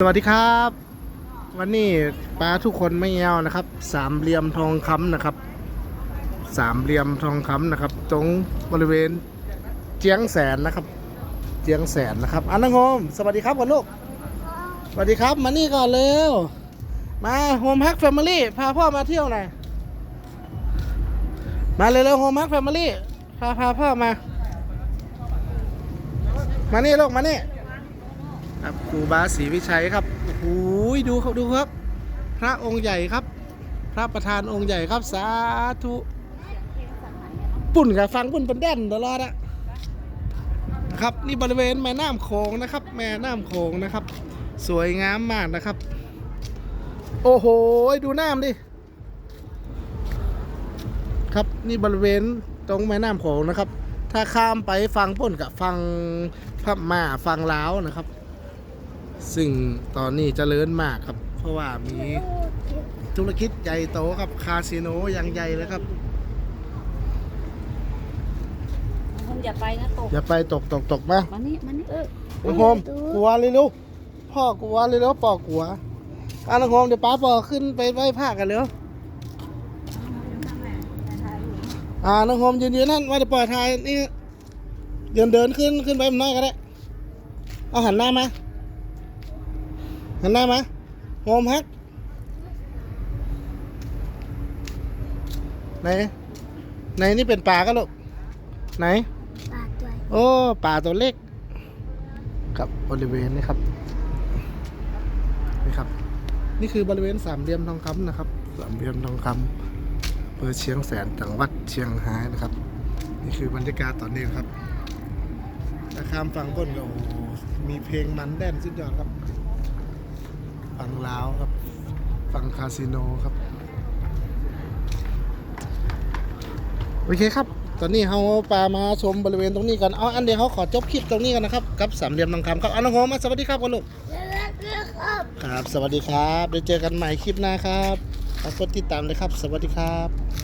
สวัสดีครับ วันนี้ปลาทุกคนไม่เอานะครับ สามเหลี่ยมทองคำนะครับ สามเหลี่ยมทองคำนะครับ ตรงบริเวณเจียงแสนนะครับ เจียงแสนนะครับอันนงโฮมสวัสดีครับก่อนลูกสวัสดีครับมานี่ก่อนเร็วมาโฮมฮักแฟมิลี่พาพ่อมาเที่ยวหน่อยมาเร็วๆโฮมฮักแฟมิลี่พาพาพ่อมา มานี่ลูกมานี่ ครับครูบาศรีวิชัยครับโอ้โหดูเขาดูครับ พระองค์ใหญ่ครับ พระประธานองค์ใหญ่ครับสาธุปุ่นกับฟังปุ่นเป็นแดนตลอดอะนะครับนี่บริเวณแม่น้ำโขงนะครับ แม่น้ำโขงนะครับ สวยงามมากนะครับ โอ้โหดูน้ำดิครับนี่บริเวณตรงแม่น้ำโขงนะครับ ถ้าข้ามไปฟังป่นกับฟังพม่าฟังลาวนะครับ ซึ่งตอนนี้เจริญมากครับ เพราะว่ามีธุรกิจใหญ่โตครับคาสิโนอย่างใหญ่เลยครับคุณอย่าไปนะตก อย่าไปตกตกตกมามานี่มานี่เออน้องโฮมกลัวเลยลูกพ่อกลัวเลยแล้วปอกลัวอะน้องโฮมเดี๋ยวป้าปอขึ้นไปไหว้พระกันเร็วอ่าน้องโฮมยืนยืนนั่นว่าจะปล่อยทายนี่เดินเดินขึ้นขึ้นไปมันน้อยก็ได้เอาหันหน้ามา หันหน้ามาโฮมฮักไหนไหนนี่เป็นป่าก็ลูกไหนปลาตัวโอ้ป่าตัวเล็กกับบริเวณนี้ครับนี่ครับ นี่คือบริเวณสามเหลี่ยมทองคำนะครับสามเหลี่ยมทองคำอำเภอเชียงแสนจังหวัดเชียงรายนะครับ นี่คือบรรยากาศตอนนี้ครับถ้าข้ามฝั่งบนก็โอ้โหมีเพลงมันแดนสุดยอดครับ ฝั่งลาวครับ ฝั่งคาสิโนครับ โอเคครับ ตอนนี้เขาปลามาชมบริเวณตรงนี้กัน เอาอันเดียวเขาขอจบคลิปตรงนี้กันนะครับ กับสามเหลี่ยมทองคำครับเอาน้องโฮมมาสวัสดีครับกันลูกเลือกเลือกครับครับ สวัสดีครับเดี๋ยวเจอกันใหม่คลิปหน้าครับฝากกดติดตามเลยครับ สวัสดีครับ